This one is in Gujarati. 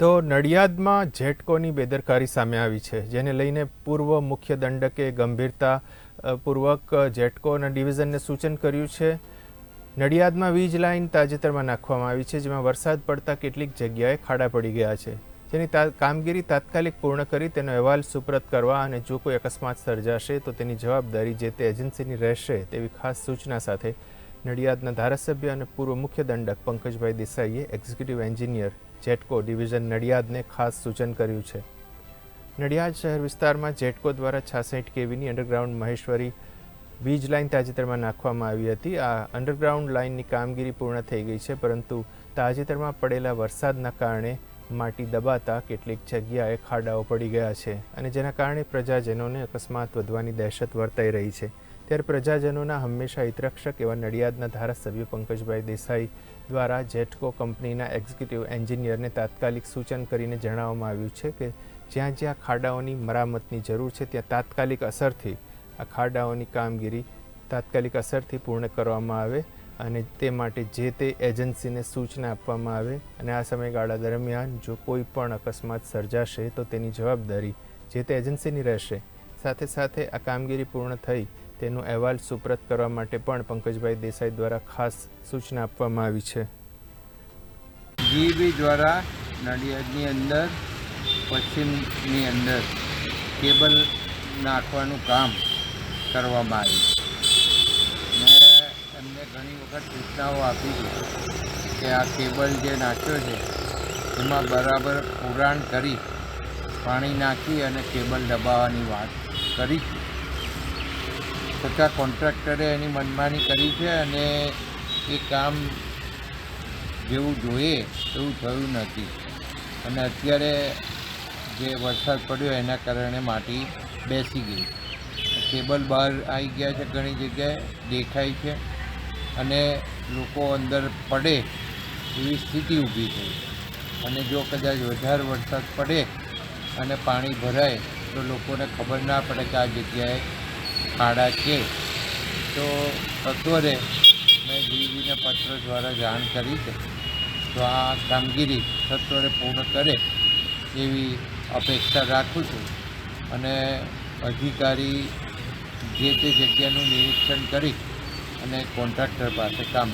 તો નડિયાદમાં જેટકોની બેદરકારી સામે આવી છે, જેને લઈને પૂર્વ મુખ્ય દંડકે ગંભીરતા પૂર્વક જેટકો અને ડિવિઝનને સૂચન કર્યું છે. નડિયાદમાં વીજ લાઇન તાજેતરમાં નાખવામાં આવી છે, જેમાં વરસાદ પડતા કેટલીક જગ્યાએ ખાડા પડી ગયા છે. જેની કામગીરી તાત્કાલિક પૂર્ણ કરી, તેનો અહેવાલ સુપ્રત કરવા અને જો કોઈ અકસ્માત સર્જાશે, તો તેની જવાબદારી જે તે એજન્સીની રહેશે, તેવી ખાસ સૂચના સાથે નડિયાદના ધારાસભ્ય અને પૂર્વ મુખ્ય દંડક પંકજભાઈ દેસાઈએ એક્ઝિક્યુટિવ એન્જિનિયર જેટકો ડિવિઝન નડિયાદને ખાસ સૂચન કર્યું છે. નડિયાદ શહેર વિસ્તારમાં જેટકો દ્વારા છાસઠ કેવીની અંડરગ્રાઉન્ડ મહેશ્વરી વીજ લાઇન તાજેતરમાં નાખવામાં આવી હતી. આ અંડરગ્રાઉન્ડ લાઇનની કામગીરી પૂર્ણ થઈ ગઈ છે, પરંતુ તાજેતરમાં પડેલા વરસાદના કારણે માટી દબાતા કેટલીક જગ્યાએ ખાડાઓ પડી ગયા છે અને જેના કારણે પ્રજાજનોને અકસ્માત વધવાની દહેશત વર્તાઈ રહી છે. ત્યારે પ્રજાજનોના હંમેશા હિતરક્ષક એવા નડિયાદના ધારાસભ્ય પંકજભાઈ દેસાઈ દ્વારા જેટકો કંપનીના એક્ઝિક્યુટિવ એન્જિનિયરને તાત્કાલિક સૂચન કરીને જણાવવામાં આવ્યું છે કે જ્યાં જ્યાં ખાડાઓની મરામતની જરૂર છે, ત્યાં તાત્કાલિક અસરથી આ ખાડાઓની કામગીરી તાત્કાલિક અસરથી પૂર્ણ કરવામાં આવે અને તે માટે જે તે એજન્સીને સૂચના આપવામાં આવે અને આ સમયગાળા દરમિયાન જો કોઈ પણ અકસ્માત સર્જાશે તો તેની જવાબદારી જે તે એજન્સીની રહેશે. સાથે સાથે આ કામગીરી પૂર્ણ થઈ તેનો અહેવાલ સુપ્રત કરવા માટે પણ પંકજભાઈ દેસાઈ દ્વારા ખાસ સૂચના આપવામાં આવી છે. જીબી દ્વારા નડિયાદની અંદર, પશ્ચિમની અંદર કેબલ નાખવાનું કામ કરવામાં આવ્યું મેં એમને ઘણી વખત સૂચનાઓ આપી છે કે આ કેબલ જે નાખ્યો છે, એમાં બરાબર પુરાણ કરી, પાણી નાખી અને કેબલ દબાવવાની વાત કરી છતાં કોન્ટ્રાક્ટરે એની મનમાની કરી છે અને એ કામ જેવું જોઈએ એવું થયું નથી. અને અત્યારે જે વરસાદ પડ્યો એના કારણે માટી બેસી ગઈ. કેબલ બહાર આવી ગયા છે ઘણી જગ્યાએ, દેખાય છે. અને લોકો અંદર પડે એવી સ્થિતિ ઊભી થઈ. અને જો કદાચ વધારે વરસાદ પડે અને પાણી ભરાય તો લોકોને ખબર ના પડે કે આ જગ્યાએ ખાડા છે તો સત્વરે મેં જીવીને પત્ર દ્વારા જાણ કરી છે. તો આ કામગીરી સત્વરે પૂર્ણ કરે એવી અપેક્ષા રાખું છું. અને અધિકારી જે તે જગ્યાનું નિરીક્ષણ કરી અને કોન્ટ્રાક્ટર પાસે કામ